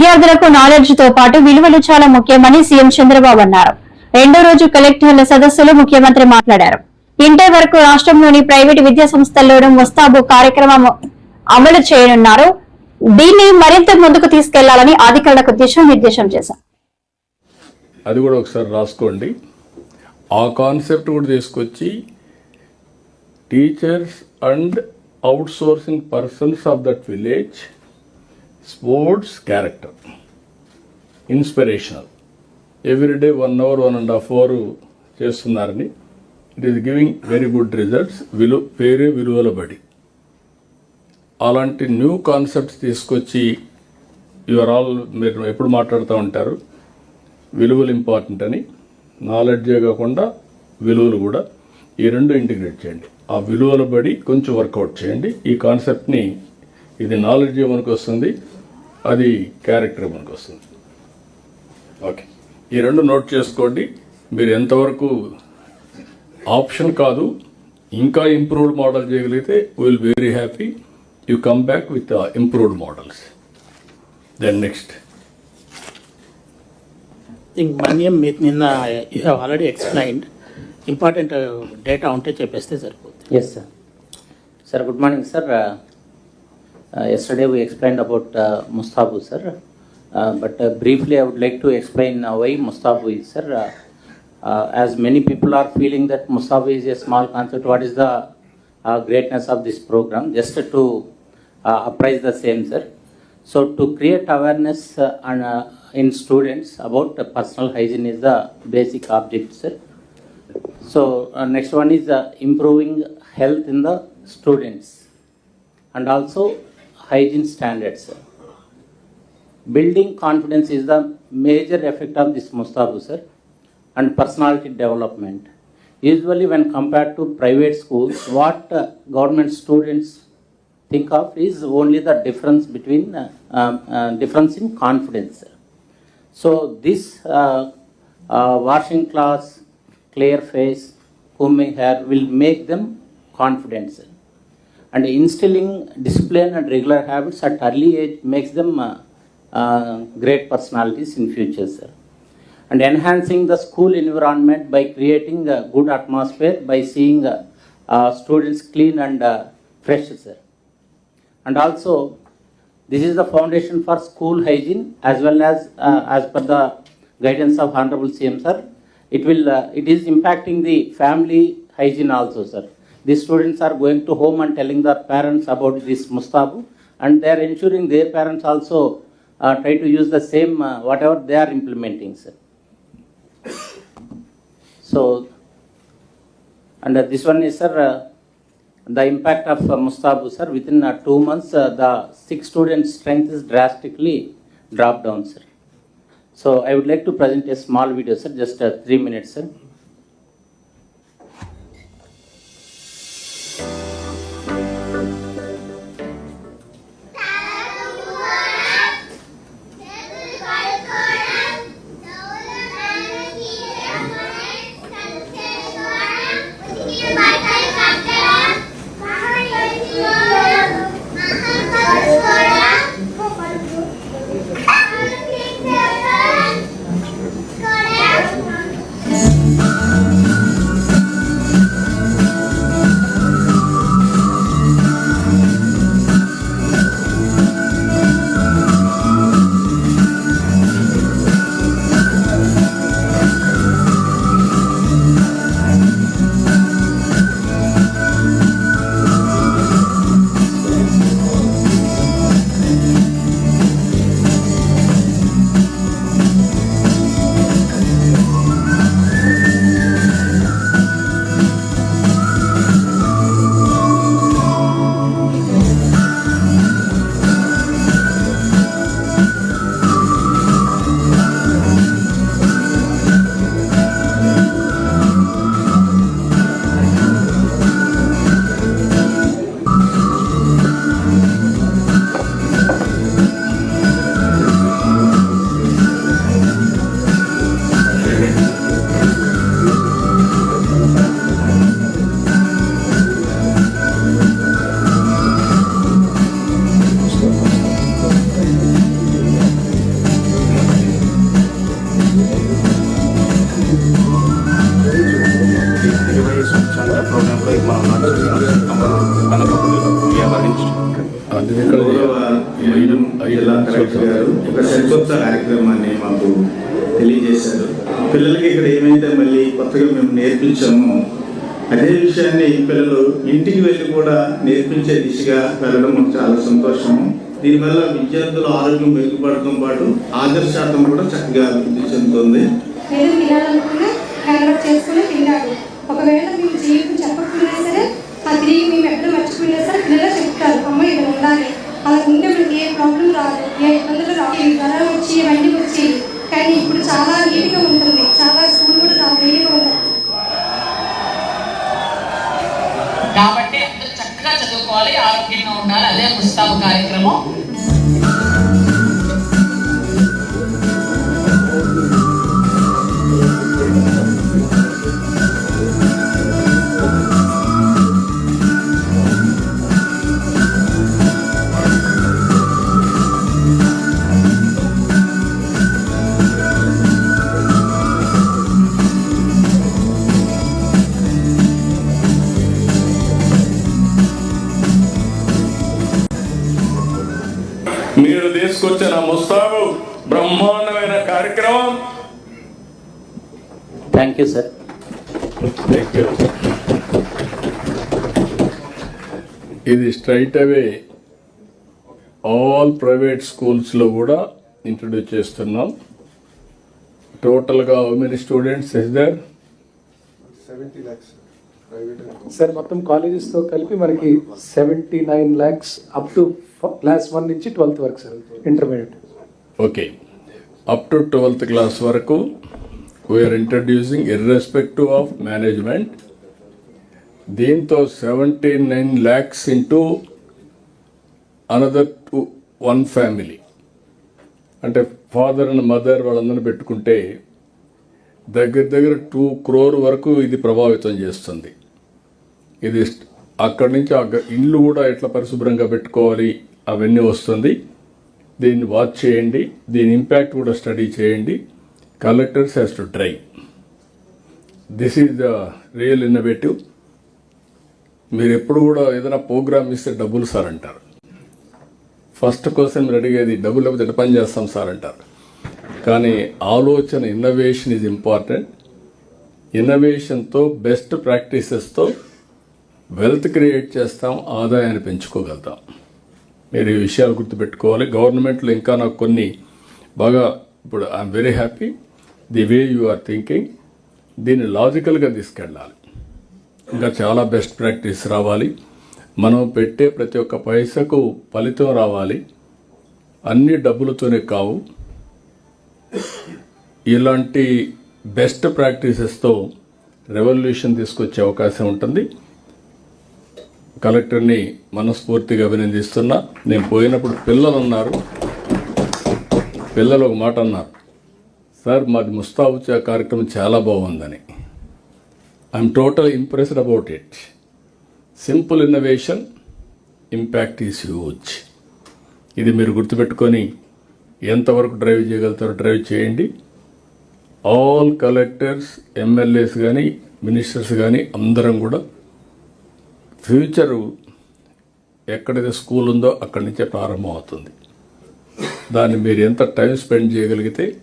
విద్యార్థులకు నాలెడ్జ్తో పాటు విలువలు చాలా ముఖ్యమని సీఎం చంద్రబాబు అన్నారు. రెండో రోజు కలెక్టర్ల సదస్సులో ముఖ్యమంత్రి మాట్లాడారు. ఇంటర్ వరకు రాష్ట్రంలోని ప్రైవేటు విద్యా సంస్థల్లోనూ ముస్తాబు కార్యక్రమం అమలు చేయనున్నారు. దీన్ని మరింత ముందుకు తీసుకెళ్ళాలని అధికారులకు దిశానిర్దేశం చేశారు అది కూడా ఒకసారి రాసుకోండి. ఆ కాన్సెప్ట్ కూడా తీసుకొచ్చి teachers and outsourcing persons of that village sports character inspirational everyday one hour one and half hour చేస్తున్నారని. It is giving very good results విలు పేరే విలువల బడి. అలాంటి న్యూ కాన్సెప్ట్స్ తీసుకొచ్చి యువర్ ఆల్ మీరు ఎప్పుడు మాట్లాడుతూ ఉంటారు? విలువలు ఇంపార్టెంట్ అని. నాలెడ్జే కాకుండా విలువలు కూడా. ఈ రెండు ఇంటిగ్రేట్ చేయండి. ఆ విలువల బడి కొంచెం వర్కౌట్ చేయండి. ఈ కాన్సెప్ట్ని ఇది నాలెడ్జ్ మనకు వస్తుంది. అది క్యారెక్టర్ మనకు వస్తుంది. ఓకే. ఈ రెండు నోట్ చేసుకోండి. మీరు ఎంతవరకు ఆప్షన్ కాదు ఇంకా ఇంప్రూవ్డ్ మోడల్ చేయగలిగితే will very happy you come back with improved models then next think Manyam మీరు నిన్న you have already explained important data ఉంటే చెప్పేస్తే సరిపోతుంది. Yes, sir. Sir, good morning, sir. Uh, Yesterday we explained about uh, Mustabu, sir. Uh, But briefly, I would like to explain why Mustabu is, sir. As many people are feeling that Mustabu is a small concept, what is the greatness of this program? Just to apprise the same, sir. So to create awareness and, in students about uh, personal hygiene is the basic object, sir. So uh, next one is uh, improving health in the students and also hygiene standards. Building confidence is the major effect of this Mustabu sir and personality development. Usually when compared to private schools, what uh, government students think of is only the difference between uh, um, uh, difference in confidence. So this uh, uh, washing class, clear face, combing hair will make them confident. And instilling discipline and regular habits at early age makes them uh, uh, great personalities in future. Sir. And enhancing the school environment by creating a good atmosphere by seeing uh, uh, students clean and uh, fresh. Sir. And also, this is the foundation for school hygiene as well as uh, as per the guidance of Honorable CM sir. It will uh, it is impacting the family hygiene also, sir. These students are going to home and telling their parents about this Mustabu, and they are ensuring their parents also uh, try to use the same uh, whatever they are implementing, sir. So, and uh, this one is, sir, uh, the impact of uh, Mustabu, sir, within uh, two months, uh, the six students' strength is drastically dropped down, sir. So, I would like to present a small video, sir, just uh, three minutes, sir. Director గారు ఒక సరికొత్త కార్యక్రమాన్ని మాకు తెలియజేశారు. పిల్లలకి ఇక్కడ ఏమైతే మళ్ళీ కొత్తగా మేము నేర్పించామో అదే విషయాన్ని పిల్లలు ఇంటికి వెళ్ళి కూడా నేర్పించే దిశగా వెళ్ళడం మాకు చాలా సంతోషము. దీనివల్ల విద్యార్థుల ఆరోగ్యం మెరుగుపడటం పాటు హాజరు కూడా చక్కగా అభివృద్ధి చెందుతుంది. ఏదో ఒకవేళ మేము జీవితం చెప్పకపోయినా సరే అది మేము ఎక్కడ మర్చిపోయినా సరే పిల్లలు చెప్తారు అమ్మ ఇక్కడ ఉండాలి. అలా ఉండే ప్రాబ్లం రాదు ఏ ఇబ్బందులు రాదు జ్వరాలు వచ్చి ఇవన్నీ వచ్చి కానీ ఇప్పుడు చాలా నీట్గా ఉంటుంది. చాలా స్కూల్ కూడా రాదు నీట్గా ఉంటుంది కాబట్టి అందరూ చక్కగా చదువుకోవాలి ఆరోగ్యంగా ఉండాలి. అదే పుస్తకం కార్యక్రమం. మీరు తీసుకొచ్చిన ముస్తాబు బ్రహ్మాండమైన కార్యక్రమం. Thank you sir. ఇది స్ట్రైట్ అవే ఆల్ ప్రైవేట్ స్కూల్స్లో కూడా ఇంట్రడ్యూస్ చేస్తున్నాం. టోటల్గా how many students is there sir మొత్తం కాలేజెస్తో కలిపి మనకి seventy nine lakhs up to class one నుంచి ట్వెల్త్ వరకు sir intermediate. Okay. Up to twelfth class వరకు we are introducing irrespective of management దీంతో seventy nine lakhs into another two one family అంటే father and mother వాళ్ళందరినీ పెట్టుకుంటే దగ్గర దగ్గర two crore వరకు ఇది ప్రభావితం చేస్తుంది. ఇది అక్కడి నుంచి ఆ గ- ఇల్లు కూడా ఎట్లా పరిశుభ్రంగా పెట్టుకోవాలి అవన్నీ వస్తుంది. దీన్ని వాచ్ చేయండి దీని ఇంపాక్ట్ కూడా స్టడీ చేయండి. Collectors has to try this is the real innovative మీరు ఎప్పుడు కూడా ఏదైనా ప్రోగ్రామ్ ఇస్తే డబ్బులు సార్ అంటారు. ఫస్ట్ క్వశ్చన్ మీరు అడిగేది డబ్బులు లేకపోతే పని చేస్తాం సార్ అంటారు. కానీ ఆలోచన ఇన్నోవేషన్ ఈజ్ ఇంపార్టెంట్ ఇన్నోవేషన్తో బెస్ట్ ప్రాక్టీసెస్తో వెల్త్ క్రియేట్ చేస్తాం ఆదాయాన్ని పెంచుకోగలుగుతాం. మీరు ఈ విషయాలు గుర్తుపెట్టుకోవాలి. గవర్నమెంట్లో ఇంకా నాకు కొన్ని బాగా ఇప్పుడు I'm very happy the way you are thinking దీన్ని లాజికల్గా తీసుకెళ్ళాలి. ఇంకా చాలా బెస్ట్ ప్రాక్టీస్ రావాలి. మనం పెట్టే ప్రతి ఒక్క పైసకు ఫలితం రావాలి. అన్ని డబ్బులతోనే కావు. ఇలాంటి బెస్ట్ ప్రాక్టీసెస్తో రెవల్యూషన్ తీసుకొచ్చే అవకాశం ఉంటుంది. కలెక్టర్ని మనస్ఫూర్తిగా అభినందిస్తున్నా. నేను పోయినప్పుడు పిల్లలు ఉన్నారు పిల్లలు ఒక మాట అన్నారు. సార్ మాది ముస్తాబుచా కార్యక్రమం చాలా బాగుందని. I'm total impressed about it simple innovation impact is huge ఇది మీరు గుర్తుపెట్టుకొని ఎంతవరకు డ్రైవ్ చేయగలుగుతారో డ్రైవ్ చేయండి. ఆల్ కలెక్టర్స్ ఎమ్మెల్యేస్ కానీ మినిస్టర్స్ కానీ అందరం కూడా ఫ్యూచరు ఎక్కడైతే స్కూల్ ఉందో అక్కడి నుంచే ప్రారంభం అవుతుంది దాన్ని మీరు ఎంత టైం స్పెండ్ చేయగలిగితే